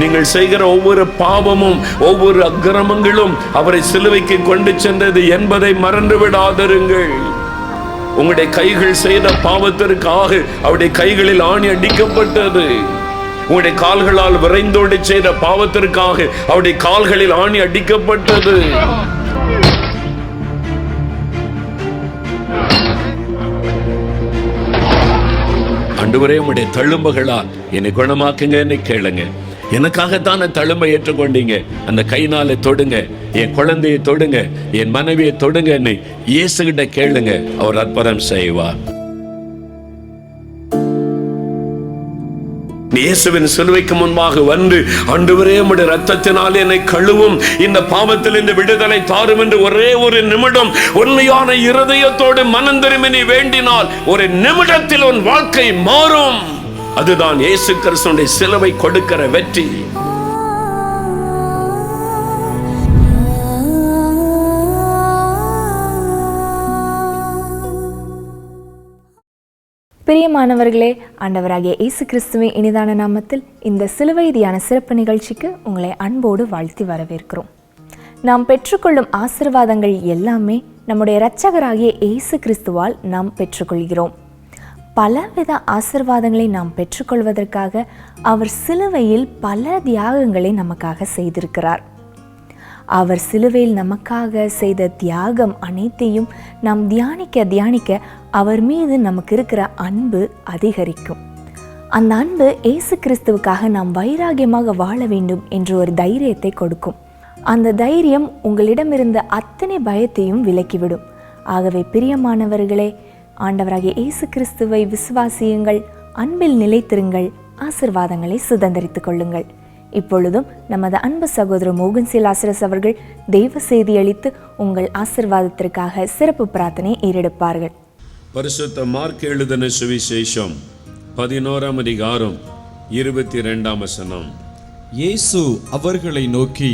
நீங்கள் செய்கிற ஒவ்வொரு பாவமும் ஒவ்வொரு அக்கிரமங்களும் அவரை சிலுவைக்கு கொண்டு சென்றது என்பதை மறந்து விடாதருங்கள் உங்களுடைய கைகள் செய்த பாவத்திற்காக அவருடைய கைகளில் ஆணி அடிக்கப்பட்டது. உங்களுடைய கால்களால் விரைந்தோடி செய்த பாவத்திற்காக அவருடைய கால்களில் ஆணி அடிக்கப்பட்டது. ஆண்டவரே உங்களுடைய தழும்புகளால் என்னை குணமாக்குங்க என்னை கேளுங்க. எனக்காகத்தான தழும்பை ஏற்றுக்கொண்டீங்க. அந்த கைனால தொடுங்க. என் குழந்தையை தொடுங்க. என் மனைவியை தொடுங்க இயேசுகிட்ட கேளுங்க. அவர் அற்புதம் செய்வார். இயேசுவின் சிலுவைக்கு முன்பாக வந்து ஆண்டவரே உடைய ரத்தத்தினால் என்னை கழுவும். இந்த பாவத்தில் இந்த விடுதலை தாரும் என்று ஒரே ஒரு நிமிடம் உண்மையான இருதயத்தோடு மனம் திரும்பி நீ வேண்டினால் ஒரு நிமிடத்தில் உன் வாழ்க்கை மாறும். அதுதான் இயேசு கிறிஸ்துடைய சிலுவை கொடுக்கிற வெற்றி. பிரியமானவர்களே ஆண்டவராகிய இயேசு கிறிஸ்துவின் இனிதான நாமத்தில் இந்த சிலுவை தியான சிறப்பு நிகழ்ச்சிக்கு உங்களை அன்போடு வாழ்த்தி வரவேற்கிறோம். நாம் பெற்றுக்கொள்ளும் ஆசிர்வாதங்கள் எல்லாமே நம்முடைய இரட்சகராகிய இயேசு கிறிஸ்துவால் நாம் பெற்றுக்கொள்கிறோம். பலவித ஆசிர்வாதங்களை நாம் பெற்றுக்கொள்வதற்காக அவர் சிலுவையில் பல தியாகங்களை நமக்காக செய்திருக்கிறார். அவர் சிலுவையில் நமக்காக செய்த தியாகம் அனைத்தையும் நாம் தியானிக்க தியானிக்க அவர் மீது நமக்கு இருக்கிற அன்பு அதிகரிக்கும். அந்த அன்பு இயேசு கிறிஸ்துவுக்காக நாம் வைராகியமாக வாழ வேண்டும் என்ற ஒரு தைரியத்தை கொடுக்கும். அந்த தைரியம் உங்களிடமிருந்த அத்தனை பயத்தையும் விலக்கிவிடும். ஆகவே பிரியமானவர்களே ஆண்டவராகிய இயேசு கிறிஸ்துவை விசுவாசியுங்கள் அன்பில் நிலைத்திருங்கள் ஆசிர்வாதங்களை சுதந்திரித்துக் கொள்ளுங்கள். இப்பொழுதும் நமது அன்பு சகோதரர் மோகன் சிலாசரஸ் அவர்கள் தெய்வ செய்தி அளித்து உங்கள் ஆசிர்வாதத்திற்காக சிறப்பு பிரார்த்தனை ஏறெடுப்பார்கள். பரிசுத்த மார்க் எழுதின சுவிசேஷம் பதினோராம் அதிகாரம் இருபத்தி இரண்டாம் வசனம். இயேசு அவர்களை நோக்கி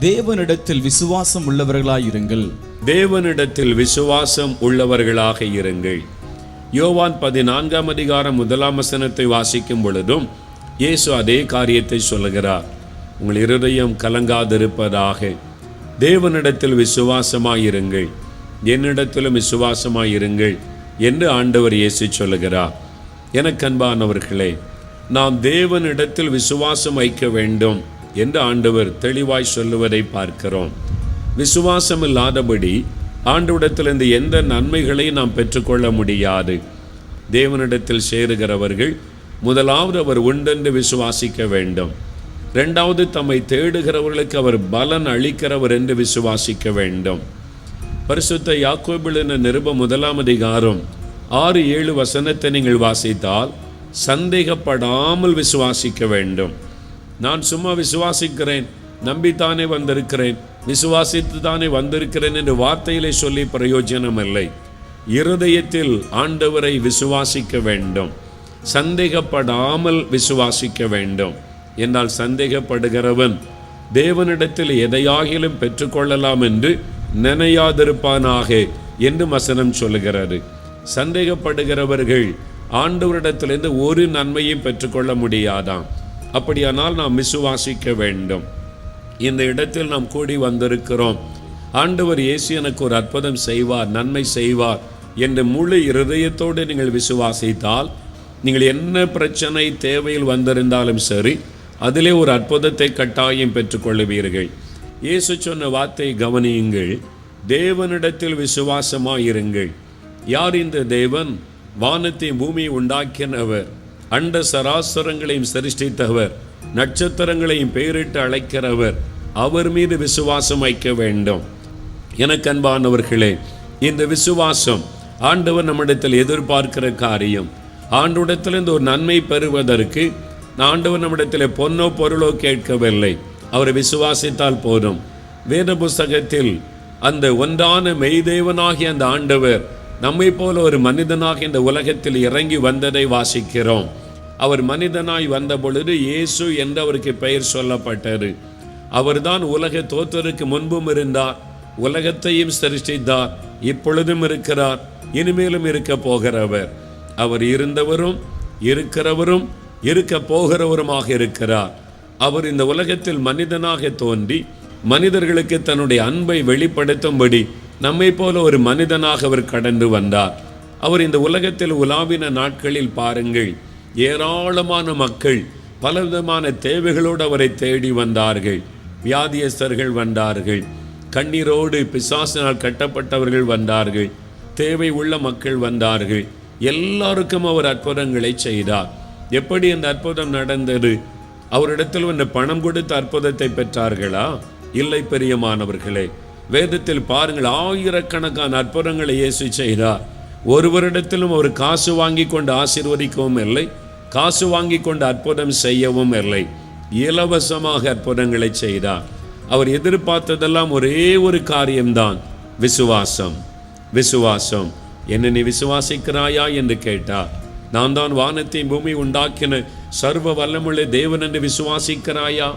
தேவனிடத்தில் விசுவாசம் உள்ளவர்களாயிருங்கள் தேவனிடத்தில் விசுவாசம் உள்ளவர்களாக இருங்கள். யோவான் பதினான்காம் அதிகாரம் முதலாம் வசனத்தை வாசிக்கும் பொழுதும் இயேசு அதே காரியத்தை சொல்லுகிறார். உங்கள் இருதயம் கலங்காதிருப்பதாக. தேவனிடத்தில் விசுவாசமாயிருங்கள் என்னிடத்திலும் விசுவாசமாயிருங்கள் என்று ஆண்டவர் இயேசு சொல்லுகிறார். எனக்கு அன்பானவர்களே நாம் தேவனிடத்தில் விசுவாசம் வைக்க வேண்டும். என்று ஆண்டவர் தெளிவாய் சொல்லுவதை பார்க்கிறோம். விசுவாசம் இல்லாதபடி ஆண்டவிடத்திலிருந்து எந்த நன்மைகளையும் நாம் பெற்றுக்கொள்ள முடியாது. தேவனிடத்தில் சேருகிறவர்கள் முதலாவது அவர் உண்டென்று விசுவாசிக்க வேண்டும். ரெண்டாவது தம்மை தேடுகிறவர்களுக்கு அவர் பலன் அளிக்கிறவர் என்று விசுவாசிக்க வேண்டும். பரிசுத்த என நிருப முதலாம் அதிகாரம் ஆறு ஏழு வசனத்தை நீங்கள் வாசித்தால் சந்தேகப்படாமல் விசுவாசிக்க வேண்டும். நான் சும்மா விசுவாசிக்கிறேன் நம்பித்தானே வந்திருக்கிறேன் விசுவாசித்து தானே வந்திருக்கிறேன் என்று வார்த்தையிலே சொல்லி பிரயோஜனம் இல்லை. இருதயத்தில் ஆண்டவரை விசுவாசிக்க வேண்டும். சந்தேகப்படாமல் விசுவாசிக்க வேண்டும். என்றால் சந்தேகப்படுகிறவன் தேவனிடத்தில் எதையாகிலும் பெற்றுக்கொள்ளலாம் என்று நினையாதிருப்பானாக என்று வசனம் சொல்லுகிறது. சந்தேகப்படுகிறவர்கள் ஆண்டவரிடத்திலிருந்து ஒரு நன்மையும் பெற்றுக்கொள்ள முடியாதாம். அப்படியானால் நாம் விசுவாசிக்க வேண்டும். இந்த இடத்தில் நாம் கூடி வந்திருக்கிறோம். ஆண்டவர் இயேசு எனக்கு ஒரு அற்புதம் செய்வார் நன்மை செய்வார் என்று முழு இருதயத்தோடு நீங்கள் விசுவாசித்தால் நீங்கள் என்ன பிரச்சனை தேவையில் வந்திருந்தாலும் சரி அதிலே ஒரு அற்புதத்தை கட்டாயம் பெற்றுக்கொள்ளுவீர்கள் இயேசு சொன்ன வார்த்தை கவனியுங்கள் தேவனிடத்தில் விசுவாசமாயிருங்கள். யார் இந்த தேவன்? வானத்தை பூமியை உண்டாக்கினவர். அண்ட சராசரங்களையும் சரிஷ்டித்தவர் நட்சத்திரங்களையும் பெயரிட்டு அழைக்கிறவர் அவர் மீது விசுவாசம் வைக்க வேண்டும். எனக்கு அன்பானவர்களே இந்த விசுவாசம் ஆண்டவர் நம்மிடத்தில் எதிர்பார்க்கிற காரியம். ஆண்டவரிடத்திலிருந்து ஒரு நன்மை பெறுவதற்கு ஆண்டவர் நம்மிடத்தில் பொன்னோ பொருளோ கேட்கவில்லை. அவரை விசுவாசித்தால் போதும். வேத புஸ்தகத்தில் அந்த ஒன்றான மெய்தேவனாகிய அந்த ஆண்டவர் நம்மை போல ஒரு மனிதனாக இந்த உலகத்தில் இறங்கி வந்ததை வாசிக்கிறோம். அவர் மனிதனாய் வந்த பொழுது இயேசு என்று அவருக்கு பெயர் சொல்லப்பட்டது. அவர்தான் உலக தோற்றருக்கு முன்பும் இருந்தார் உலகத்தையும் சிருஷ்டித்தார் இப்பொழுதும் இருக்கிறார் இனிமேலும் இருக்க போகிறவர். அவர் இருந்தவரும் இருக்கிறவரும் இருக்க போகிறவருமாக இருக்கிறார். அவர் இந்த உலகத்தில் மனிதனாக தோன்றி மனிதர்களுக்கு தன்னுடைய அன்பை வெளிப்படுத்தும்படி நம்மை போல ஒரு மனிதனாக அவர் கடந்து வந்தார். அவர் இந்த உலகத்தில் உலாவின நாட்களில் பாருங்கள் ஏராளமான மக்கள் பலவிதமான தேவைகளோடு அவரை தேடி வந்தார்கள். வியாதியஸ்தர்கள் வந்தார்கள். கண்ணீரோடு பிசாசினால் கட்டப்பட்டவர்கள் வந்தார்கள். தேவை உள்ள மக்கள் வந்தார்கள். எல்லாருக்கும் அவர் அற்புதங்களை செய்தார். எப்படி அந்த அற்புதம் நடந்தது? அவரிடத்தில் வந்து பணம் கொடுத்து அற்புதத்தை பெற்றார்களா? இல்லை பெரியமானவர்களே. வேதத்தில் பாருங்கள் ஆயிரக்கணக்கான அற்புதங்களை இயேசு செய்தார். ஒருவரிடத்திலும் அவர் காசு வாங்கி கொண்டு ஆசிர்வதிக்கவும் இல்லை காசு வாங்கி கொண்டு அற்புதம் செய்யவும் இல்லை. இலவசமாக அற்புதங்களை செய்தார். அவர் எதிர்பார்த்ததெல்லாம் ஒரே ஒரு காரியம்தான் விசுவாசம். விசுவாசம். என்ன நீ விசுவாசிக்கிறாயா? என்று கேட்டார். நான் தான் வானத்தை பூமி உண்டாக்கின சர்வ வல்லமுள்ள தேவன் என்று விசுவாசிக்கிறாயா?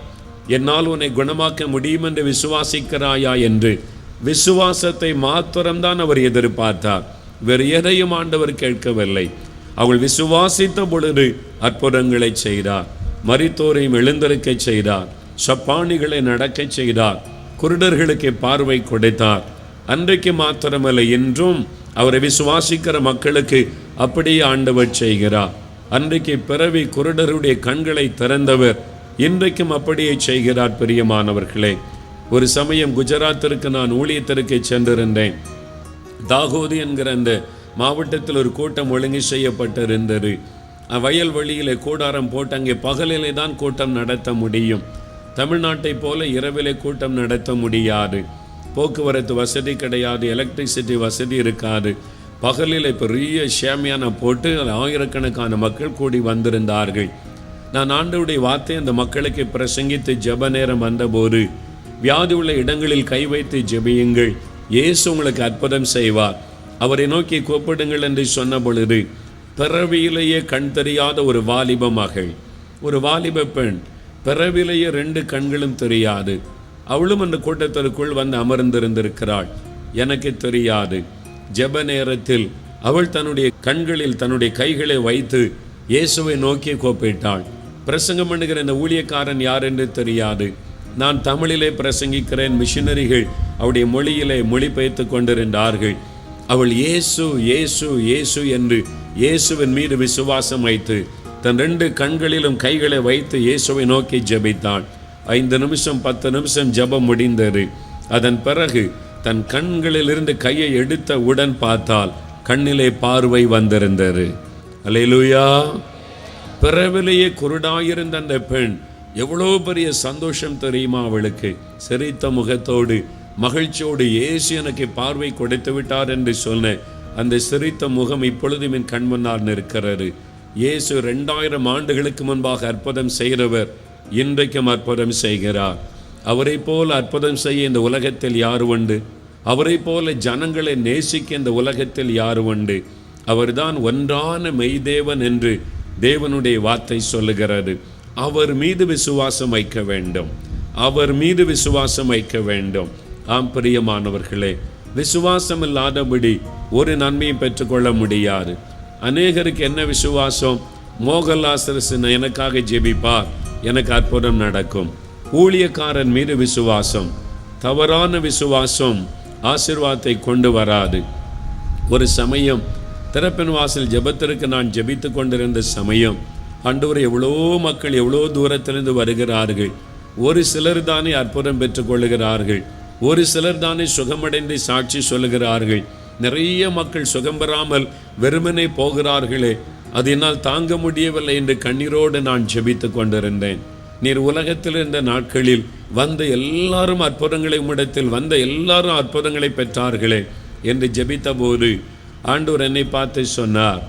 என்னால் உன்னை குணமாக்க முடியும் என்று விசுவாசிக்கிறாயா? என்று விசுவாசத்தை மாத்திரம்தான் அவர் எதிர்பார்த்தார். வேறு எதையும் ஆண்டவர் கேட்கவில்லை. அவள் விசுவாசித்த பொழுது அற்புதங்களை செய்தார். மரித்தோரையும் எழுந்திருக்க செய்தார். சப்பானிகளை நடக்கச் செய்தார். குருடர்களுக்கு பார்வை கொடுத்தார். அன்றைக்கு மாத்திரமல்ல என்றும் அவரை விசுவாசிக்கிற மக்களுக்கு அப்படியே ஆண்டவர் செய்கிறார். அன்றைக்கு பிறவி குருடருடைய கண்களை திறந்தவர் இன்றைக்கும் அப்படியே செய்கிறார் பிரியமானவர்களே. ஒரு சமயம் குஜராத்திற்கு நான் ஊழியத்திற்கு சென்றிருந்தேன். தாகோது என்கிற அந்த மாவட்டத்தில் ஒரு கூட்டம் ஒழுங்கு செய்யப்பட்டிருந்தது. வயல் வெளியிலே கூடாரம் போட்டு அங்கே பகலிலே தான் கூட்டம் நடத்த முடியும். தமிழ்நாட்டை போல இரவிலே கூட்டம் நடத்த முடியாது. போக்குவரத்து வசதி கிடையாது எலக்ட்ரிசிட்டி வசதி இருக்காது. பகலில் பெரிய ஷேமியான போட்டு ஆயிரக்கணக்கான மக்கள் கூடி வந்திருந்தார்கள். நான் ஆண்டவுடைய வார்த்தை அந்த மக்களுக்கு பிரசங்கித்து ஜெப நேரம் வந்தபோது வியாதி உள்ள இடங்களில் கை வைத்து ஜெபியுங்கள். இயேசு உங்களுக்கு அற்புதம் செய்வார். அவரை நோக்கி கூப்பிடுங்கள் என்று சொன்ன பொழுது பிறவியிலேயே கண் தெரியாத ஒரு வாலிப மகள். ஒரு வாலிப பெண். பிறவிலேயே ரெண்டு கண்களும் தெரியாது. அவளும் அந்த கூட்டத்திற்குள் வந்து அமர்ந்திருந்திருக்கிறாள். எனக்கு தெரியாது. ஜெப நேரத்தில் அவள் தன்னுடைய கண்களில் தன்னுடைய கைகளை வைத்து இயேசுவை நோக்கி கோப்பிட்டாள். பிரசங்கம் பண்ணுகிற இந்த ஊழியக்காரன் யார் என்று தெரியாது. நான் தமிழிலே பிரசங்கிக்கிறேன் மிஷினரிகள் அவருடைய மொழியிலே மொழிபெயர்த்து கொண்டிருந்தார்கள். அவள் இயேசு இயேசு இயேசு என்று இயேசுவின் மீது விசுவாசம் வைத்து தன் ரெண்டு கண்களிலும் கைகளை வைத்து இயேசுவை நோக்கி ஜெபித்தாள். ஐந்து நிமிஷம் பத்து நிமிஷம் ஜெபம் முடிந்தது. அதன் பிறகு தன் கண்களிலிருந்து கையை எடுத்த உடன் பார்த்தால் கண்ணிலே பார்வை வந்திருந்தது. அலையிலுயா பிறவிலேயே குருடாயிருந்த அந்த பெண் எவ்வளோ பெரிய சந்தோஷம் தெரியுமா அவளுக்கு? சிரித்த முகத்தோடு மகிழ்ச்சியோடு இயேசு எனக்கு பார்வை கொடுத்து விட்டார் என்று சொன்ன அந்த சிரித்த முகம் இப்பொழுதும் என் கண் முன்னால் நிற்கிறது. இயேசு ரெண்டாயிரம் ஆண்டுகளுக்கு முன்பாக அற்புதம் செய்கிறவர் இன்றைக்கும் அற்புதம் செய்கிறார். அவரை போல் அற்புதம் செய்ய இந்த உலகத்தில் யார் உண்டு? அவரை போல ஜனங்களை நேசிக்க இந்த உலகத்தில் யார் உண்டு? அவர்தான் ஒன்றான மெய்தேவன் என்று தேவனுடைய வார்த்தை சொல்லுகிறது. அவர் மீது விசுவாசம் வைக்க வேண்டும். அவர் மீது விசுவாசம் வைக்க வேண்டும். ஆம் பிரியமானவர்களே விசுவாசம் இல்லாதபடி ஒரு நன்மையும் பெற்றுக்கொள்ள முடியாது. அநேகருக்கு என்ன விசுவாசம்? மோகலாசரசன் எனக்காக ஜெபிப்பார். எனக்கு அற்புதம் நடக்கும். ஊழியக்காரன் மீது விசுவாசம். தவறான விசுவாசம் ஆசிர்வாதத்தை கொண்டு வராது. ஒரு சமயம் திறப்பின் வாசல் ஜெபத்திற்கு நான் ஜெபித்து கொண்டிருந்த சமயம் ஆண்டவர் எவ்வளோ மக்கள் எவ்வளோ தூரத்திலிருந்து வருகிறார்கள். ஒரு சிலர் தானே அற்புதம் பெற்றுக்கொள்கிறார்கள் ஒரு சிலர் தானே சுகமடைந்து சாட்சி சொல்லுகிறார்கள். நிறைய மக்கள் சுகம் பெறாமல் வெறுமனே போகிறார்களே. அது என்னால் தாங்க முடியவில்லை என்று கண்ணீரோடு நான் ஜெபித்து கொண்டிருந்தேன். நீர் உலகத்தில் இருந்த நாட்களில் வந்த எல்லாரும் அற்புதங்களை உம்மிடத்தில் வந்த எல்லாரும் அற்புதங்களை பெற்றார்களே என்று ஜெபித்த போது ஆண்டவர் என்னை பார்த்து சொன்னார்.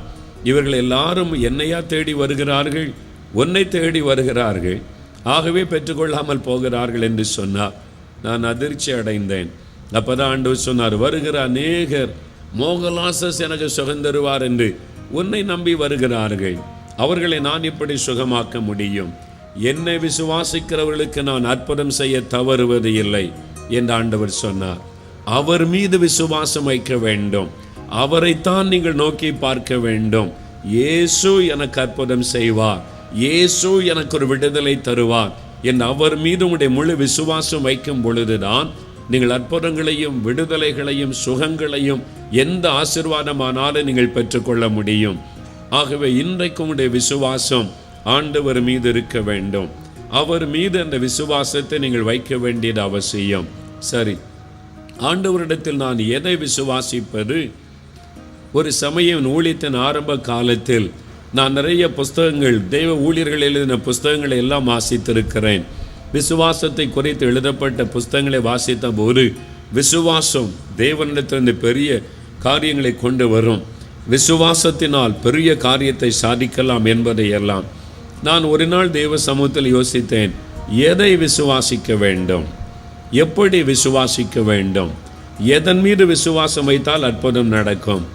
இவர்கள் எல்லாரும் என்னையா தேடி வருகிறார்கள்? உன்னை தேடி வருகிறார்கள். ஆகவே பெற்றுக்கொள்ளாமல் போகிறார்கள் என்று சொன்னார். நான் அதிர்ச்சி அடைந்தேன். அப்பதான் ஆண்டவர் சொன்னார் வருகிற அநேகர் மோகலாசஸ் எனக்கு சுகம் தருவார் என்று உன்னை நம்பி வருகிறார்கள். அவர்களை நான் இப்படி சுகமாக்க முடியும்? என்னை விசுவாசிக்கிறவர்களுக்கு நான் அற்புதம் செய்ய தவறுவது இல்லை என்று ஆண்டவர் சொன்னார். அவர் மீது விசுவாசம் வைக்க வேண்டும். அவரைத்தான் நீங்கள் நோக்கி பார்க்க வேண்டும். இயேசு எனக்கு அற்புதம் செய்வார். இயேசு எனக்கு ஒரு விடுதலை தருவார். என் அவர் மீது உங்களுடைய முழு விசுவாசம் வைக்கும் பொழுதுதான் நீங்கள் அற்புதங்களையும் விடுதலைகளையும் சுகங்களையும் எந்த ஆசிர்வாதமானாலும் நீங்கள் பெற்றுக்கொள்ள முடியும். ஆகவே இன்றைக்கு உங்களுடைய விசுவாசம் ஆண்டவர் மீது இருக்க வேண்டும். அவர் மீது அந்த விசுவாசத்தை நீங்கள் வைக்க வேண்டியது அவசியம். சரி. ஆண்டவரிடத்தில் நான் எதை விசுவாசிப்பது? ஒரு சமயம் ஊழியத்தின் ஆரம்ப காலத்தில் நான் நிறைய புஸ்தகங்கள் தெய்வ ஊழியர்கள் எழுதின புஸ்தகங்களை எல்லாம் வாசித்திருக்கிறேன். விசுவாசத்தை குறித்து எழுதப்பட்ட புஸ்தகங்களை வாசித்த போது விசுவாசம் தேவனிடத்திலிருந்து பெரிய காரியங்களை கொண்டு வரும். விசுவாசத்தினால் பெரிய காரியத்தை சாதிக்கலாம் என்பதை எல்லாம் நான் ஒரு நாள் தெய்வ சமூகத்தில் யோசித்தேன். எதை விசுவாசிக்க வேண்டும்? எப்படி விசுவாசிக்க வேண்டும்? எதன் மீது விசுவாசம் வைத்தால் அற்புதம் நடக்கும்?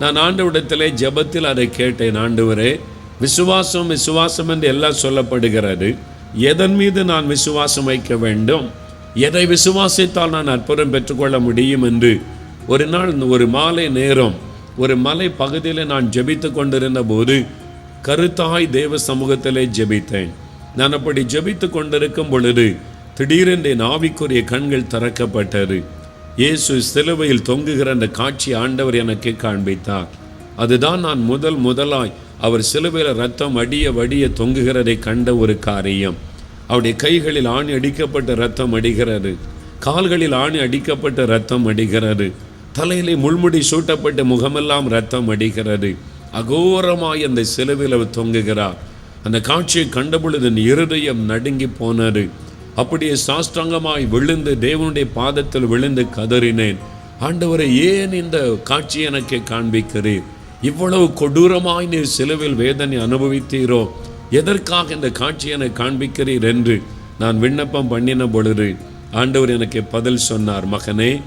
நான் ஆண்டவிடத்திலே ஜெபத்தில் அதை கேட்டேன் ஆண்டவரே விசுவாசம் விசுவாசம் என்று எல்லாம் சொல்லப்படுகிறது. எதன் மீது நான் விசுவாசம் வைக்க வேண்டும்? எதை விசுவாசித்தால் நான் அற்புதம் பெற்றுக்கொள்ள முடியும் என்று? ஒரு நாள் ஒரு மாலை நேரம் ஒரு மலை பகுதியில் நான் ஜெபித்து கொண்டிருந்த போது கருத்தாய் தேவ சமூகத்திலே ஜெபித்தேன். நான் அப்படி ஜெபித்து கொண்டிருக்கும் பொழுது திடீரென்று என் ஆவிக்குரிய கண்கள் திறக்கப்பட்டது. இயேசு சிலுவையில் தொங்குகிற அந்த காட்சி ஆண்டவர் எனக்கு காண்பித்தார். அதுதான் நான் முதல் முதலாய் அவர் சிலுவையில் ரத்தம் அடிய வடிய தொங்குகிறதை கண்ட ஒரு காரியம். அவருடைய கைகளில் ஆணி அடிக்கப்பட்ட ரத்தம் அடிகிறது. கால்களில் ஆணி அடிக்கப்பட்ட ரத்தம் அடிகிறது. தலையிலே முள்முடி சூட்டப்பட்ட முகமெல்லாம் ரத்தம் அடிகிறது. அகோரமாய் அந்த சிலுவையில் அவர் தொங்குகிறார். அந்த காட்சியை கண்டபொழுது என் இருதயம் நடுங்கி போனது. அப்படியே சாஷ்டாங்கமாய் விழுந்து தேவனுடைய பாதத்தில் விழுந்து கதறினேன். ஆண்டவரை ஏன் இந்த காட்சி எனக்கு காண்பிக்கிறீர்? இவ்வளவு கொடூரமாய் நீர் சிலுவில் வேதனை அனுபவித்தீரோ? எதற்காக இந்த காட்சி எனக்கு காண்பிக்கிறீர் என்று நான் விண்ணப்பம் பண்ணின பொழுது ஆண்டவர் எனக்கு பதில் சொன்னார் மகனே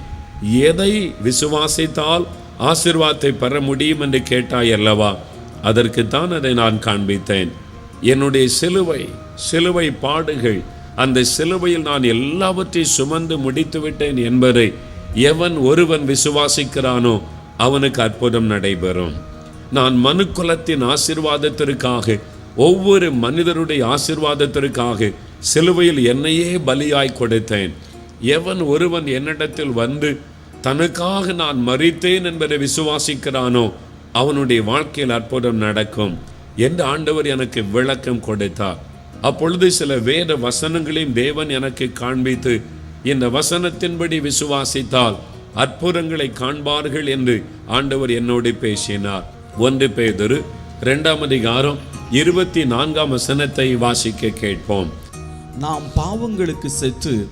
எதை விசுவாசித்தால் ஆசிர்வாதத்தை பெற முடியும் என்று கேட்டாய் அல்லவா? அதற்குத்தான் அதை நான் காண்பித்தேன். என்னுடைய சிலுவை சிலுவை பாடுகள் அந்த சிலுவையில் நான் எல்லாவற்றையும் சுமந்து முடித்து விட்டேன் என்பதை எவன் ஒருவன் விசுவாசிக்கிறானோ அவனுக்கு அற்புதம் நடைபெறும். நான் மனுக்குலத்தின் ஆசிர்வாதத்திற்காக ஒவ்வொரு மனிதருடைய ஆசிர்வாதத்திற்காக சிலுவையில் என்னையே பலியாய் கொடுத்தேன். எவன் ஒருவன் என்னிடத்தில் வந்து தனக்காக நான் மறித்தேன் என்பதை விசுவாசிக்கிறானோ அவனுடைய வாழ்க்கையில் அற்புதம் நடக்கும் என்று ஆண்டவர் எனக்கு விளக்கம் கொடுத்தார். அப்பொழுது சில வேத வசனங்களையும் தேவன் எனக்கு காண்பித்து இந்த வசனத்தின்படி விசுவாசித்தால் அற்புதங்களை காண்பார்கள் என்று ஆண்டவர் என்னோடு பேசினார். ஒன்று பேதுரு இரண்டாம் அதிகாரம் இருபத்தி நான்காம் வசனத்தை வாசிக்க கேட்போம். நாம் பாவங்களுக்கு செத்து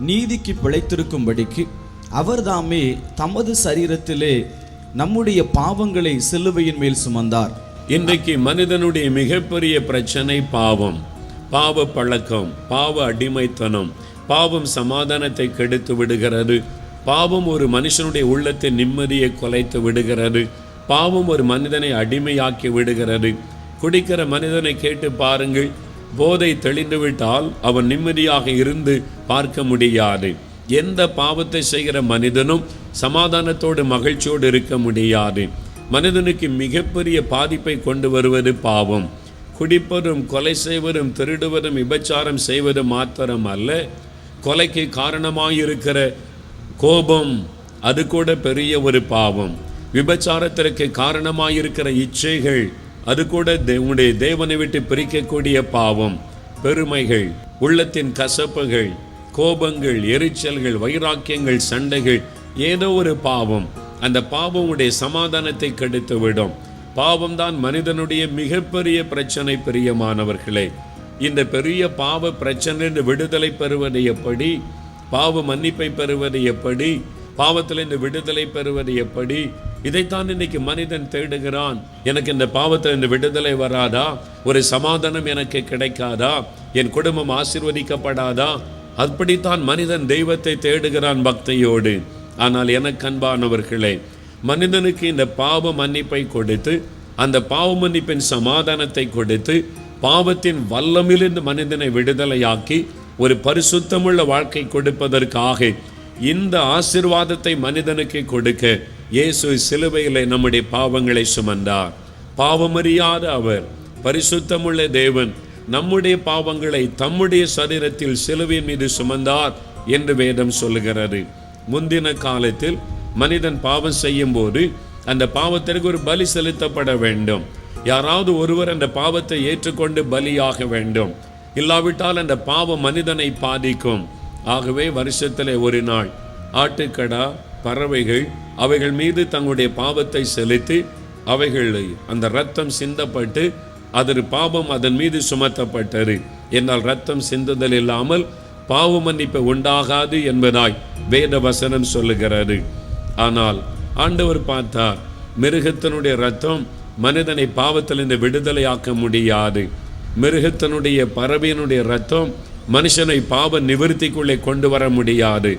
நீதிக்கு பிழைத்திருக்கும்படிக்கு அவர்தாமே தமது சரீரத்திலே நம்முடைய பாவங்களை சிலுவையின் மேல் சுமந்தார். இன்றைக்கு மனிதனுடைய மிகப்பெரிய பிரச்சனை பாவம். பாவ பழக்கம் பாவ அடிமைத்தனம் பாவம் சமாதானத்தை கெடுத்து விடுகிறது. பாவம் ஒரு மனுஷனுடைய உள்ளத்தின் நிம்மதியை குலைத்து விடுகிறது. பாவம் ஒரு மனிதனை அடிமையாக்கி விடுகிறது. குடிக்கிற மனிதனை கேட்டு பாருங்கள். போதை தெளிந்துவிட்டால் அவன் நிம்மதியாக இருந்து பார்க்க முடியாது. எந்த பாவத்தை செய்கிற மனிதனும் சமாதானத்தோடு மகிழ்ச்சியோடு இருக்க முடியாது. மனிதனுக்கு மிகப்பெரிய பாதிப்பை கொண்டு வருவது பாவம். குடிப்பதும் கொலை செய்வதும் திருடுவதும் விபச்சாரம் செய்வதும் மாத்திரம் அல்ல. கொலைக்கு காரணமாயிருக்கிற கோபம் அது கூட பெரிய ஒரு பாவம். விபச்சாரத்திற்கு காரணமாயிருக்கிற இச்சைகள் அது கூட தே- உன்னுடைய தேவனை விட்டு பிரிக்கக்கூடிய பாவம். பெருமைகள் உள்ளத்தின் கசப்புகள் கோபங்கள் எரிச்சல்கள் வைராக்கியங்கள் சண்டைகள் ஏதோ ஒரு பாவம். அந்த பாவம் உடைய சமாதானத்தை கெடுத்து விடும் பாவம்தான் மனிதனுடைய மிகப்பெரிய பிரச்சனை பிரியமானவர்களே. இந்த பெரிய பாவ பிரச்சனை விடுதலை பெறுவது எப்படி? பாவ மன்னிப்பை பெறுவது எப்படி? பாவத்தில் இந்த விடுதலை பெறுவது எப்படி? இதைத்தான் இன்னைக்கு மனிதன் தேடுகிறான். எனக்கு இந்த பாவத்தில் இந்த விடுதலை வராதா? ஒரு சமாதானம் எனக்கு கிடைக்காதா? என் குடும்பம் ஆசிர்வதிக்கப்படாதா? அப்படித்தான் மனிதன் தெய்வத்தை தேடுகிறான் பக்தியோடு. ஆனால் எனக்கு அன்பானவர்களே மனிதனுக்கு இந்த பாவ மன்னிப்பை கொடுத்து அந்த பாவ மன்னிப்பின் சமாதானத்தை கொடுத்து பாவத்தின் வல்லமிலிருந்து மனிதனை விடுதலையாக்கி ஒரு பரிசுத்தமுள்ள வாழ்க்கை கொடுப்பதற்காக இந்த ஆசிர்வாதத்தை மனிதனுக்கு கொடுக்க இயேசு சிலுவையிலே நம்முடைய பாவங்களை சுமந்தார். பாவமறியாத அவர் பரிசுத்தமுள்ள தேவன் நம்முடைய பாவங்களை தம்முடைய சரீரத்தில் சிலுவையின் மீது சுமந்தார் என்று வேதம் சொல்லுகிறது. முந்தின காலத்தில் மனிதன் பாவம் செய்யும் போது அந்த பாவத்திற்கு ஒரு பலி செலுத்தப்பட வேண்டும். யாராவது ஒருவர் அந்த பாவத்தை ஏற்றுக்கொண்டு பலியாக வேண்டும். இல்லாவிட்டால் அந்த பாவம் மனிதனை பாதிக்கும். ஆகவே வருஷத்தில் ஒரு நாள் ஆட்டுக்கடா பறவைகள் அவைகள் மீது தங்களுடைய பாவத்தை செலுத்தி அவைகளை அந்த ரத்தம் சிந்தப்பட்டு அதன் பாவம் அதன் மீது சுமத்தப்பட்டது. என்னால் ரத்தம் சிந்துதல் இல்லாமல் பாவ மன்னிப்பு உண்டாகாது என்பதாய் வேத வசனம் சொல்லுகிறது. ஆனால் ஆண்டவர் பார்த்தார் மிருகத்தினுடைய ரத்தம் மனிதனை பாவத்திலிருந்து விடுதலையாக்க முடியாது. மிருகத்தினுடைய பறவையினுடைய ரத்தம் மனுஷனை பாவ நிவர்த்திக்குள்ளே கொண்டு வர முடியாது.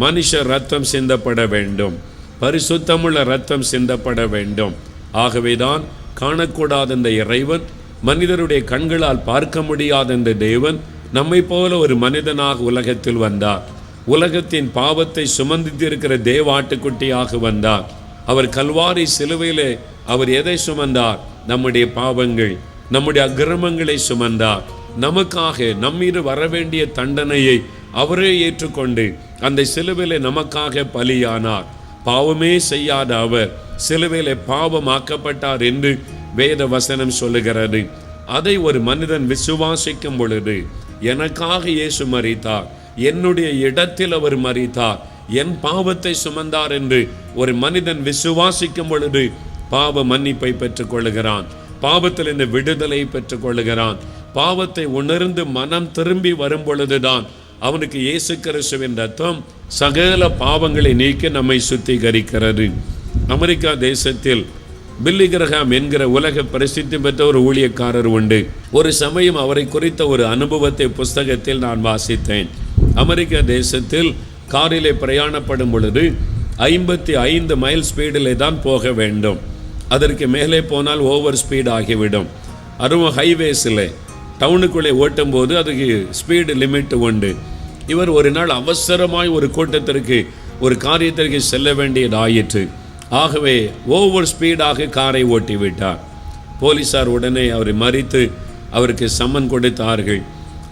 மனுஷ ரத்தம் சிந்தப்பட வேண்டும். பரிசுத்தமுள்ள ரத்தம் சிந்தப்பட வேண்டும். ஆகவேதான் காணக்கூடாத இந்த இறைவன் மனிதருடைய கண்களால் பார்க்க முடியாத இந்த தேவன் நம்மை போல ஒரு மனிதனாக உலகத்தில் வந்தார். உலகத்தின் பாவத்தை சுமந்திருக்கிற தேவாட்டுக்குட்டியாக வந்தார். அவர் கல்வாரி சிலுவையிலே அவர் எதை சுமந்தார்? நம்முடைய பாவங்கள் நம்முடைய அக்கிரமங்களை சுமந்தார். நமக்காக நம்மீது வரவேண்டிய தண்டனையை அவரே ஏற்றுக்கொண்டு அந்த சிலுவையிலே நமக்காக பலியானார். பாவமே செய்யாத அவர் சிலுவையிலே பாவமாக்கப்பட்டார் என்று வேத வசனம் சொல்லுகிறது. அதை ஒரு மனிதன் விசுவாசிக்கும் பொழுது எனக்காக இயேசு மறித்தார் என்னுடைய இடத்தில் அவர் மறித்தார் என் பாவத்தை சுமந்தார் என்று ஒரு மனிதன் விசுவாசிக்கும் பொழுது பாவ மன்னிப்பை பெற்றுக் கொள்ளுகிறான் பாவத்தில் இந்த விடுதலை பெற்றுக் கொள்ளுகிறான் பாவத்தை உணர்ந்து மனம் திரும்பி வரும் பொழுதுதான் அவனுக்கு இயேசு கிறிஸ்துவின் ரத்தம் சகல பாவங்களை நீக்கி நம்மை சுத்திகரிக்கிறது. அமெரிக்கா தேசத்தில் பில்லி கிரகாம் என்கிற உலக பிரசித்தி பெற்ற ஒரு ஊழியக்காரர் உண்டு. ஒரு சமயம் அவரை குறித்த ஒரு அனுபவத்தை புஸ்தகத்தில் நான் வாசித்தேன். அமெரிக்க தேசத்தில் காரிலே பிரயாணப்படும் பொழுது ஐம்பத்தி ஐந்து மைல் ஸ்பீடிலே தான் போக வேண்டும். அதற்கு மேலே போனால் ஓவர் ஸ்பீட் ஆகிவிடும். அதுவும் ஹைவேஸில் டவுனுக்குள்ளே ஓட்டும்போது அதுக்கு ஸ்பீடு லிமிட் உண்டு. இவர் ஒரு நாள் அவசரமாய் ஒரு கூட்டத்திற்கு ஒரு காரியத்திற்கு செல்ல வேண்டியதாயிற்று. ஆகவே ஓவர் ஸ்பீடாக காரை ஓட்டி விட்டார் போலீசார் உடனே அவரை மறித்து அவருக்கு சம்மன் கொடுத்தார்கள்.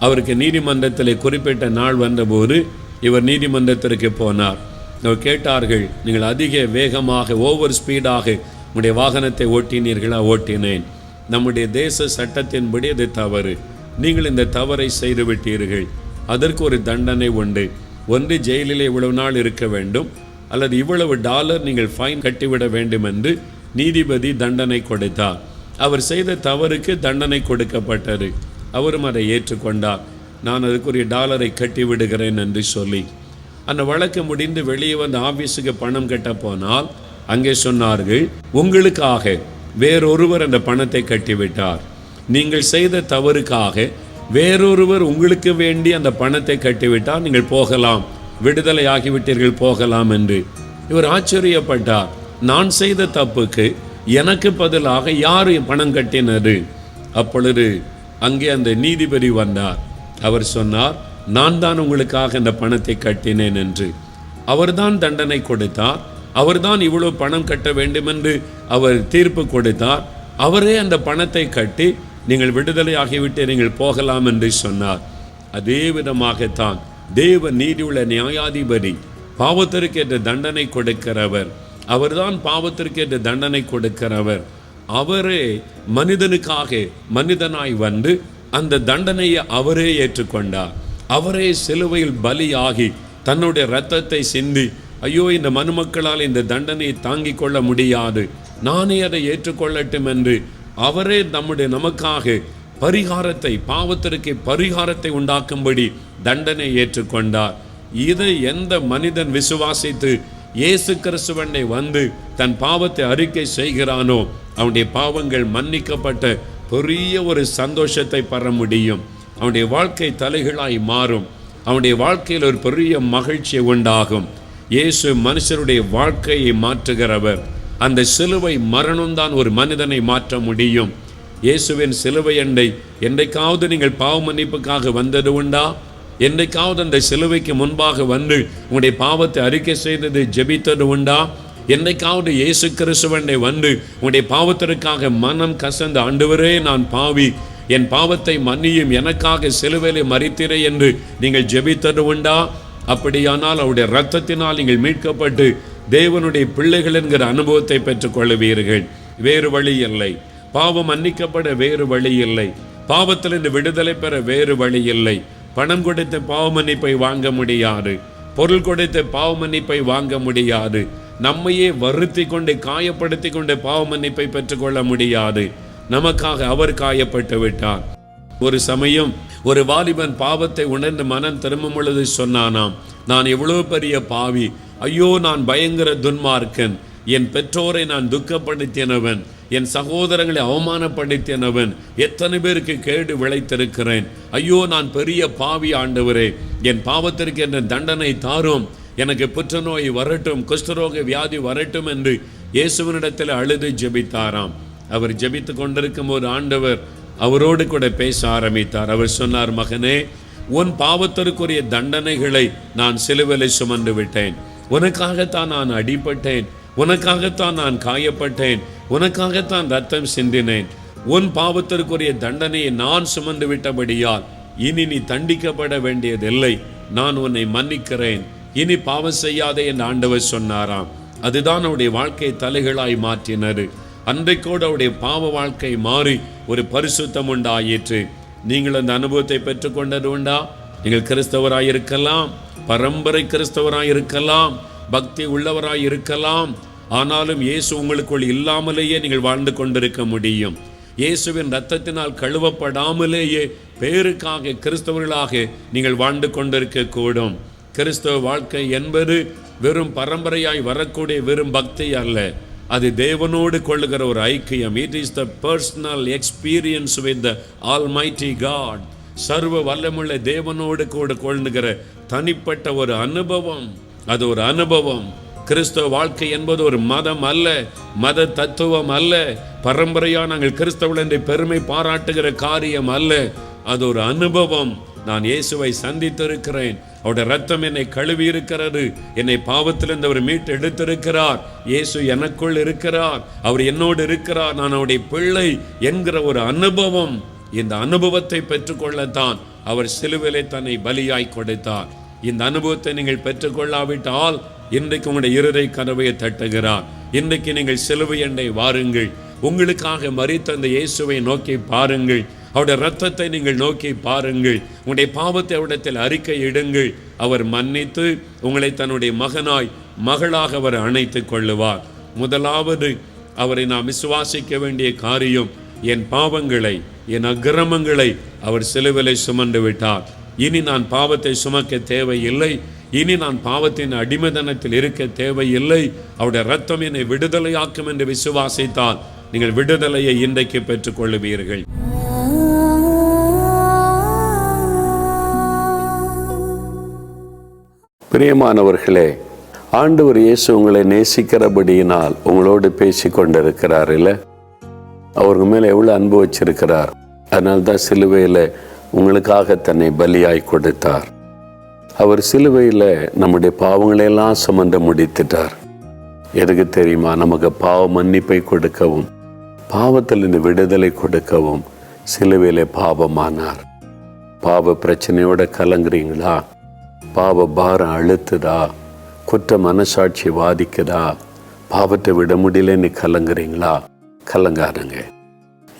அவருக்கு நீதிமன்றத்தில் குறிப்பிட்ட நாள் வந்தபோது இவர் நீதிமன்றத்திற்கு போனார். அவர் கேட்டார்கள் நீங்கள் அதிக வேகமாக ஓவர் ஸ்பீடாக உங்களுடைய வாகனத்தை ஓட்டினீர்களா? ஓட்டினேன். நம்முடைய தேச சட்டத்தின்படி அது தவறு. நீங்கள் இந்த தவறை செய்துவிட்டீர்கள். அதற்கு ஒரு தண்டனை உண்டு. ஒன்று ஜெயிலில் இவ்வளவு நாள் இருக்க வேண்டும். அல்லது இவ்வளவு டாலர் நீங்கள் ஃபைன் கட்டிவிட வேண்டும் என்று நீதிபதி தண்டனை கொடுத்தார். அவர் செய்த தவறுக்கு தண்டனை கொடுக்கப்பட்டது. அவரும் அதை ஏற்றுக்கொண்டார். நான் அதுக்குரிய டாலரை கட்டி விடுகிறேன் என்று சொல்லி. அந்த வழக்கு முடிந்து வெளியே வந்து ஆஃபீஸுக்கு பணம் கட்ட போனால் அங்கே சொன்னார்கள் உங்களுக்காக வேறொருவர் அந்த பணத்தை கட்டிவிட்டார். நீங்கள் செய்த தவறுக்காக வேறொருவர் உங்களுக்கு வேண்டி அந்த பணத்தை கட்டிவிட்டால் நீங்கள் போகலாம் விடுதலை ஆகிவிட்டீர்கள் போகலாம் என்று. இவர் ஆச்சரியப்பட்டார். நான் செய்த தப்புக்கு எனக்கு பதிலாக யார் பணம் கட்டினது? அப்பொழுது அங்கே அந்த நீதிபதி வந்தார். அவர் சொன்னார் நான் தான் உங்களுக்காக இந்த பணத்தை கட்டினேன் என்று. அவர்தான் தண்டனை கொடுத்தார். அவர்தான் இவ்வளோ பணம் கட்ட வேண்டும் என்று அவர் தீர்ப்பு கொடுத்தார். அவரே அந்த பணத்தை கட்டி நீங்கள் விடுதலை ஆகிவிட்டு நீங்கள் போகலாம் என்று சொன்னார். அதே விதமாகத்தான் தேவ நீதியுள்ள நியாயாதிபதி பாவத்திற்கேற்ற தண்டனை கொடுக்கிறவர். அவர்தான் பாவத்திற்கேற்ற தண்டனை கொடுக்கிறவர். அவரே மனிதனுக்காக மனிதனாய் வந்து அந்த தண்டனையை அவரே ஏற்றுக்கொண்டார். அவரே சிலுவையில் பலியாகி தன்னுடைய இரத்தத்தை சிந்தி ஐயோ இந்த மனுமக்களால் இந்த தண்டனையை தாங்கிக் கொள்ள முடியாது. நானே அதை ஏற்றுக்கொள்ளட்டும் என்று அவரே நம்முடைய நமக்காக பரிகாரத்தை பாவத்திற்கு பரிகாரத்தை உண்டாக்கும்படி தண்டனை ஏற்றுக்கொண்டார். இதை எந்த மனிதன் விசுவாசித்து இயேசு கிறிஸ்துவனை வந்து தன் பாவத்தை அறிக்கை செய்கிறானோ அவனுடைய பாவங்கள் மன்னிக்கப்பட்ட பெரிய ஒரு சந்தோஷத்தை பெற முடியும். அவனுடைய வாழ்க்கை தலைகளாய் மாறும். அவனுடைய வாழ்க்கையில் ஒரு பெரிய மகிழ்ச்சி உண்டாகும். இயேசு மனுஷருடைய வாழ்க்கையை மாற்றுகிறவர். அந்த சிலுவை மரணம்தான் ஒரு மனிதனை மாற்ற முடியும். இயேசுவின் சிலுவை எண்டை என்றைக்காவது நீங்கள் பாவ மன்னிப்புக்காக வந்தது உண்டா? என்றைக்காவது அந்த சிலுவைக்கு முன்பாக வந்து உங்களுடைய பாவத்தை அறிக்கை செய்தது ஜெபித்தது உண்டா? என்னைக்காவது இயேசு கிறிஸ்துவனை வந்து உன்னுடைய பாவத்திற்காக மனம் கசந்த ஆண்டவரே நான் பாவி. என் பாவத்தை மன்னியும் எனக்காக சிலுவையிலே மறித்திரே என்று நீங்கள் ஜெபித்தது உண்டா? அப்படியானால் அவருடைய ரத்தத்தினால் நீங்கள் மீட்கப்பட்டு தேவனுடைய பிள்ளைகள் என்கிற அனுபவத்தை பெற்றுக்கொள்ளுவீர்கள். வேறு வழி இல்லை. பாவம் மன்னிக்கப்பட வேறு வழி இல்லை. பாவத்திலிருந்து விடுதலை பெற வேறு வழி இல்லை. பணம் கொடுத்து பாவ மன்னிப்பை வாங்க முடியாது. பொருள் கொடுத்து பாவ மன்னிப்பை வாங்க முடியாது. நம்மையே வருத்தி கொண்டு காயப்படுத்தி கொண்டு பாவ மன்னிப்பை பெற்றுக்கொள்ள முடியாது. நமக்காக அவர் காயப்பட்டு விட்டார். ஒரு சமயம் ஒரு வாலிபன் பாவத்தை உணர்ந்து மனம் திரும்பும் பொழுது சொன்னானாம் நான் எவ்வளவு பெரிய பாவி. ஐயோ நான் பயங்கர துன்மார்க்கன். என் பெற்றோரை நான் துக்கப்படுத்தினவன். என் சகோதரங்களை அவமானப்படுத்தினவன். எத்தனை பேருக்கு கேடு விளைத்திருக்கிறேன். ஐயோ நான் பெரிய பாவி ஆண்டவரே. என் பாவத்திற்கு என்ற தண்டனை தாரும்? எனக்கு புற்றுநோய் வரட்டும் குஷ்டரோக வியாதி வரட்டும் என்று இயேசுவனிடத்தில் அழுது ஜெபித்தாராம். அவர் ஜெபித்து கொண்டிருக்கும் ஒரு ஆண்டவர் அவரோடு கூட பேச ஆரம்பித்தார். அவர் சொன்னார் மகனே உன் பாவத்திற்குரிய தண்டனைகளை நான் சிலுவலை சுமந்து விட்டேன். உனக்காகத்தான் நான் அடிபட்டேன். உனக்காகத்தான் நான் காயப்பட்டேன். உனக்காகத்தான் ரத்தம் சிந்தினேன். உன் பாவத்திற்குரிய தண்டனையை நான் சுமந்து விட்டபடியால் இனி நீ தண்டிக்கப்பட வேண்டியதில்லை. நான் உன்னை மன்னிக்கிறேன். இனி பாவம் செய்யாதே என்று ஆண்டவர் சொன்னாராம். அதுதான் அவருடைய வாழ்க்கை தலைகளாய் மாற்றினர் அன்றைக்கோடு அவருடைய பாவ வாழ்க்கை மாறி ஒரு பரிசுத்தம் உண்டாயிற்று. நீங்கள் அந்த அனுபவத்தை பெற்றுக்கொண்டது உண்டா? நீங்கள் கிறிஸ்தவராய் இருக்கலாம் பரம்பரை கிறிஸ்தவராய் இருக்கலாம் பக்தி உள்ளவராய் இருக்கலாம். ஆனாலும் இயேசு உங்களுக்குள் இல்லாமலேயே நீங்கள் வாழ்ந்து கொண்டிருக்க முடியும். இயேசுவின் ரத்தத்தினால் கழுவப்படாமலேயே பேருக்காக கிறிஸ்தவர்களாக நீங்கள் வாழ்ந்து கொண்டிருக்க கூடும் கிறிஸ்தவ வாழ்க்கை என்பது வெறும் பரம்பரையாய் வரக்கூடிய வெறும் பக்தி அல்ல. அது தேவனோடு கொள்ளுகிற ஒரு ஐக்கியம். It is the personal experience with the almighty God சர்வ வல்லமுள்ள தேவனோடு கூட கொள்ளுகிற தனிப்பட்ட ஒரு அனுபவம். அது ஒரு அனுபவம். கிறிஸ்தவ வாழ்க்கை என்பது ஒரு மதம் அல்ல மத தத்துவம் அல்ல. பரம்பரையா நாங்கள் கிறிஸ்தவர்கள் என்று பெருமை பாராட்டுகிற காரியம் அல்ல. அது ஒரு அனுபவம். நான் இயேசுவை சந்தித்திருக்கிறேன். அவருடைய ரத்தம் என்னை கழுவி இருக்கிறது. என்னை பாவத்திலிருந்து அவர் மீட்டு எடுத்திருக்கிறார். இயேசு எனக்குள் இருக்கிறார். அவர் என்னோடு இருக்கிறார். நான் அவருடைய பிள்ளை என்கிற ஒரு அனுபவம் இந்த அனுபவத்தை பெற்றுக்கொள்ளத்தான் அவர் சிலுவிலை தன்னை பலியாய் கொடுத்தார். இந்த அனுபவத்தை நீங்கள் பெற்றுக்கொள்ளாவிட்டால் இன்றைக்கு உங்களுடைய இருதை கதவையை தட்டுகிறார். இன்றைக்கு நீங்கள் சிலுவை எண்ணை வாருங்கள். உங்களுக்காக மறித்த அந்த இயேசுவை நோக்கி பாருங்கள். அவருடைய ரத்தத்தை நீங்கள் நோக்கி பாருங்கள். உங்களுடைய பாவத்தை அவரிடத்தில் அறிக்கை இடுங்கள் அவர் மன்னித்து உங்களை தன்னுடைய மகனாய் மகளாக அவர் அணைத்து கொள்ளுவார். முதலாவது அவரை நாம் விசுவாசிக்க வேண்டிய காரியம் என் பாவங்களை என் அக்கிரமங்களை அவர் சிலுவிலை சுமந்து விட்டார். இனி நான் பாவத்தை சுமக்க தேவையில்லை. இனி நான் பாவத்தின் அடிமைதனத்தில் இருக்க தேவையில்லை. அவருடைய ரத்தம் என்னை விடுதலையாக்கும் என்று விசுவாசித்தால் நீங்கள் விடுதலையை இன்றைக்கு பெற்றுக்கொள்ளுவீர்கள் பிரியமானவர்களே ஆண்டவர் இயேசு உங்களை நேசிக்கிறபடியினால் உங்களோடு பேசி கொண்டிருக்கிறார் இல்லை அவருக்கு மேலே எவ்வளோ அன்பு வச்சிருக்கிறார். அதனால்தான் சிலுவையில் உங்களுக்காக தன்னை பலியாய் கொடுத்தார். அவர் சிலுவையில் நம்முடைய பாவங்களையெல்லாம் சுமந்து முடித்துட்டார். எதுக்கு தெரியுமா? நமக்கு பாவ மன்னிப்பை கொடுக்கவும் பாவத்திலிருந்து விடுதலை கொடுக்கவும் சிலுவையில் பாவமானார். பாவ பிரச்சனையோட கலங்குறீங்களா? பாவ பாரம் அழுத்துதா? குற்ற மனசாட்சி பாதிக்குதா பாவத்தை விட முடியலன்னு கலங்குறீங்களா? கலங்காருங்க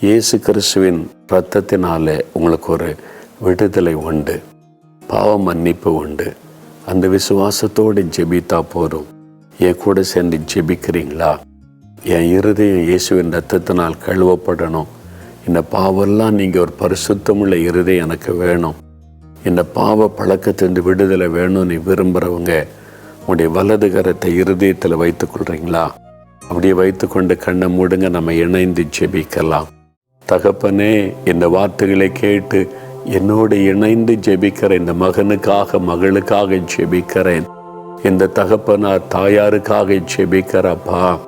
இயேசு கிறிஸ்துவின் ரத்தத்தினாலே உங்களுக்கு ஒரு விடுதலை உண்டு. பாவ மன்னிப்பு உண்டு. அந்த விசுவாசத்தோடு ஜெபித்தா போதும். என் கூட சேர்ந்து ஜெபிக்கிறீங்களா? என் இருதயம் இயேசுவின் ரத்தத்தினால் கழுவப்படணும். இந்த பாவெல்லாம் நீங்கள் ஒரு பரிசுத்தமுள்ள இருதயம் எனக்கு வேணும். இந்த பாவ பழக்கத்திலிருந்து விடுதலை வேணும்னு நீ விரும்புகிறவங்க உங்களுடைய வலது கரத்தை இருதயத்தில் வைத்துக்கொள்கிறீங்களா அப்படியே வைத்துக்கொண்டு கண்ணை மூடுங்க நம்ம இணைந்து ஜெபிக்கலாம். தகப்பனே இந்த வார்த்தைகளை கேட்டு என்னோடு இணைந்து ஜெபிக்கிறேன் இந்த மகனுக்காக மகளுக்காக ஜெபிக்கிறேன். இந்த தகப்பனார் தாயாருக்காக ஜெபிக்கிறப்பா.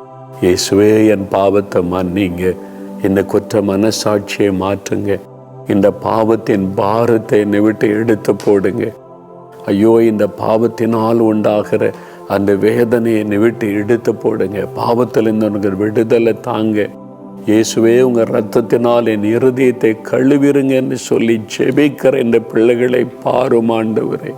இயேசுவே என் பாவத்தை மன்னிங்க. இந்த குற்ற மனசாட்சியை மாற்றுங்க. இந்த பாவத்தின் பாரத்தை என்னை விட்டு எடுத்து போடுங்க. ஐயோ இந்த பாவத்தினால் உண்டாகிற அந்த வேதனையை என்னை விட்டு எடுத்து போடுங்க. பாவத்தில் இந்த விடுதலை தாங்க. இயேசுவே உங்கள் ரத்தத்தினால் என் இருதயத்தை கழுவிருங்கன்னு சொல்லி ஜெபிக்கிற இந்த பிள்ளைகளை பாரும் ஆண்டவரே.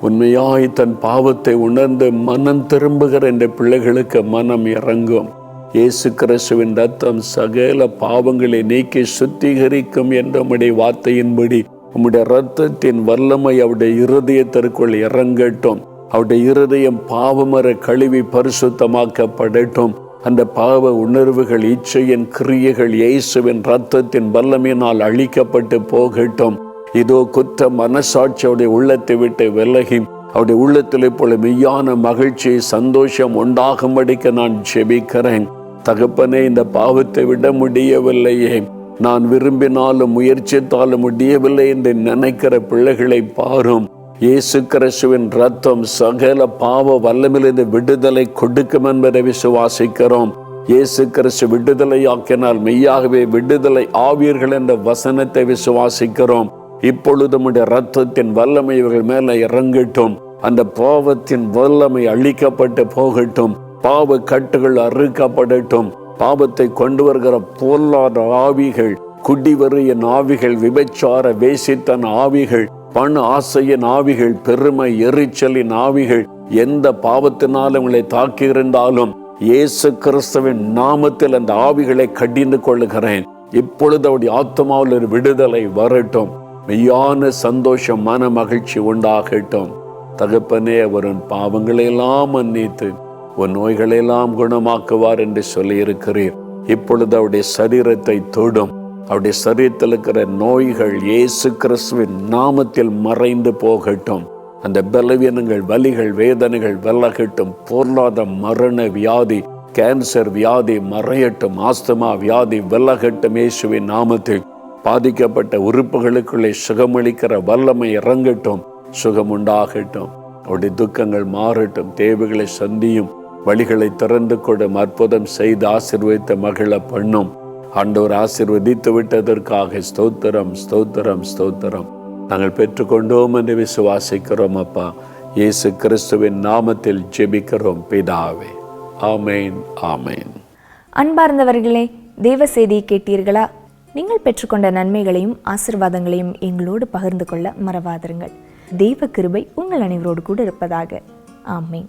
உண்மையாய் தன் பாவத்தை உணர்ந்து மனம் திரும்புகிற இந்த பிள்ளைகளுக்கு மனம் இறங்கும். இயேசு கிறிஸ்துவின் ரத்தம் சகல பாவங்களை நீக்கி சுத்திகரிக்கும் என்ற உடைய வார்த்தையின்படி உம்முடைய ரத்தத்தின் வல்லமை அவருடைய இருதயத்திற்குள் இறங்கட்டும். அவருடைய இருதயம் பாவமர கழுவி பரிசுத்தமாக்கப்படட்டும். அந்த பாவ உணர்வுகள் இச்சையின் கிரியைகள் இயேசுவின் ரத்தத்தின் வல்லமையினால் அழிக்கப்பட்டு போகட்டும். இதோ குற்ற மனசாட்சியுடைய உள்ளத்தை விட்டு விலகி அவருடைய உள்ளத்தில் இப்பொழுது மெய்யான மகிழ்ச்சி சந்தோஷம் உண்டாகும்படிக்க நான் ஜெபிக்கிறேன். தகப்பனே இந்த பாவத்தை விட முடியவில்லையே. நான் விரும்பினாலும் முயற்சித்தாலும் முடியவில்லை என்று நினைக்கிற பிள்ளைகளை பாரும். இயேசு கிறிஸ்துவின் ரத்தம் சகல பாவ வல்லமிலிருந்து விடுதலை கொடுக்கும் என்பதை விசுவாசிக்கிறோம். இயேசு கிறிஸ்து விடுதலையாக்கினால் மெய்யாகவே விடுதலை ஆவீர்கள் என்ற வசனத்தை விசுவாசிக்கிறோம். இப்பொழுது உடைய ரத்தத்தின் வல்லமை இவர்கள் மேலே இறங்கட்டும். அந்த பாவத்தின் வல்லமை அழிக்கப்பட்டு போகட்டும். பாவ கட்டுகள் அறுக்கப்படட்டும். பாவத்தை கொண்டு வருகிற பொருளாத ஆவிகள் குடிவெறியின் ஆவிகள் விபச்சார வேசித்தன் ஆவிகள் பண ஆசையின் ஆவிகள் பெருமை எரிச்சலின் ஆவிகள் எந்த பாவத்தினாலும் உங்களை தாக்கியிருந்தாலும் இயேசு கிறிஸ்துவின் நாமத்தில் அந்த ஆவிகளை கடிந்து கொள்ளுகிறேன். இப்பொழுது அவருடைய ஆத்மாவில் ஒரு விடுதலை வரட்டும். மெய்யான சந்தோஷம் மன மகிழ்ச்சி உண்டாகட்டும். தகப்பனே அவரின் பாவங்களை எல்லாம் மன்னித்து உன் நோய்களெல்லாம் குணமாக்குவார் என்று சொல்லியிருக்கிறீர். இப்பொழுது அவருடைய சரீரத்தை தொடும். அவருடைய சரீரத்தில் இருக்கிற நோய்கள் இயேசு கிறிஸ்துவின் நாமத்தில் மறைந்து போகட்டும். அந்த பலவீனங்கள் வலிகள் வேதனைகள் விலகட்டும். பொருளாத மரண வியாதி கேன்சர் வியாதி மறையட்டும். ஆஸ்துமா வியாதி விலகட்டும் இயேசுவின் நாமத்தில். பாதிக்கப்பட்ட உறுப்புகளுக்குள்ளே சுகமளிக்கிற வல்லமை இறங்கட்டும். சுகம் உண்டாகட்டும் அவருடைய துக்கங்கள் மாறட்டும். தேவைகளை சந்தியும். வழிகளை திறந்து கொடும் அற்புதம் செய்து ஆசிர்வதித்த மகிழ பண்ணும் ஆண்டவர் ஆசிர்வதித்து விட்டதற்காக ஸ்தோத்திரம் ஸ்தோத்திரம் ஸ்தோத்திரம். நாங்கள் பெற்றுக்கொண்டோம் என்று விசுவாசிக்கிறோம் அப்பா. இயேசு கிறிஸ்துவின் நாமத்தில் ஜெபிக்கிறோம் பிதாவே. ஆமேன் ஆமேன். அன்பார்ந்தவர்களே தேவ செய்தியை கேட்டீர்களா? நீங்கள் பெற்றுக்கொண்ட நன்மைகளையும் ஆசிர்வாதங்களையும் எங்களோடு பகிர்ந்து கொள்ள மறவாதிருங்கள். தெய்வ கிருபை உங்கள் அனைவரோடு கூட இருப்பதாக. ஆமேன்.